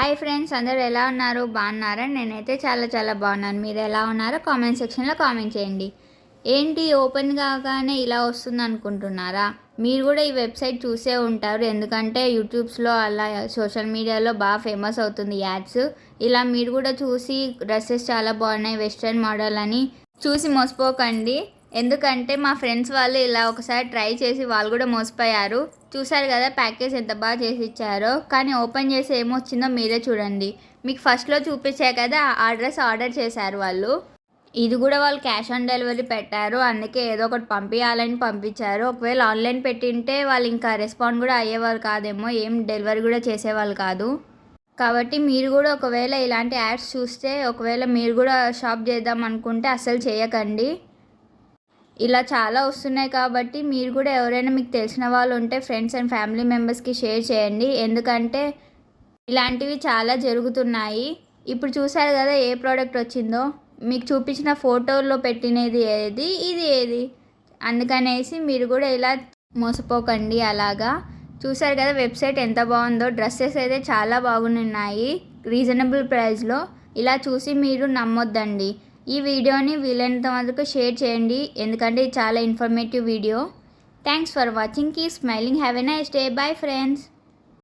Hi friends అందరూ ఎలా ఉన్నారు? బాగున్నారా? నేనైతే చాలా చాలా బాగున్నాను. మీరు ఎలా ఉన్నారో? కామెంట్ సెక్షన్లో కామెంట్ చేయండి. ఏంటి? ఓపెన్ కాగానే ఇలా వస్తుంది అనుకుంటున్నారా? మీరు కూడా ఈ వెబ్సైట్ చూసే ఉంటారు. ఎందుకంటే యూట్యూబ్స్లో అలా సోషల్ మీడియాలో బాగా ఫేమస్ అవుతుంది యాడ్స్. ఇలా మీరు కూడా చూసి డ్రెస్సెస్ చాలా బాగున్నాయి వెస్ట్రన్ మోడల్ అని చూసి మోసపోకండి. ఎందుకంటే మా ఫ్రెండ్స్ వాళ్ళు ఇలా ఒకసారి ట్రై చేసి వాళ్ళు కూడా మోసపోయారు. చూసారు కదా ప్యాకేజ్ ఎంత బాగా చేసి ఇచ్చారో కానీ ఓపెన్ చేసి ఏమొచ్చిందో మీరే చూడండి. మీకు ఫస్ట్లో చూపించా కదా ఆ డ్రెస్ ఆర్డర్ చేశారు వాళ్ళు. ఇది కూడా వాళ్ళు క్యాష్ ఆన్ డెలివరీ పెట్టారు. అందుకే ఏదో ఒకటి పంపించాలని పంపించారు. ఒకవేళ ఆన్లైన్ పెట్టింటే వాళ్ళు ఇంకా రెస్పాండ్ కూడా అయ్యేవాళ్ళు కాదేమో ఏం డెలివరీ కూడా చేసేవాళ్ళు కాదు. కాబట్టి మీరు కూడా ఒకవేళ ఇలాంటి యాడ్స్ చూస్తే ఒకవేళ మీరు కూడా షాప్ చేద్దాం అనుకుంటే అస్సలు చేయకండి. ఇలా చాలా వస్తున్నాయి కాబట్టి మీరు కూడా ఎవరైనా మీకు తెలిసిన వాళ్ళు ఉంటే ఫ్రెండ్స్ అండ్ ఫ్యామిలీ మెంబర్స్కి షేర్ చేయండి. ఎందుకంటే ఇలాంటివి చాలా జరుగుతున్నాయి. ఇప్పుడు చూసారు కదా ఏ ప్రోడక్ట్ వచ్చిందో? మీకు చూపించిన ఫోటోల్లో పెట్టినది ఏది? ఇది ఏది? అందుకనేసి మీరు కూడా ఇలా మోసపోకండి అలాగా. చూసారు కదా వెబ్సైట్ ఎంత బాగుందో? డ్రెస్సెస్ అయితే చాలా బాగున్నాయి. రీజనబుల్ ప్రైస్లో ఇలా చూసి మీరు నమ్మొద్దండి. ఈ వీడియోని వీలైనంత వరకు షేర్ చేయండి. ఎందుకంటే ఇది చాలా informative video thanks for watching keep smiling have a nice day bye friends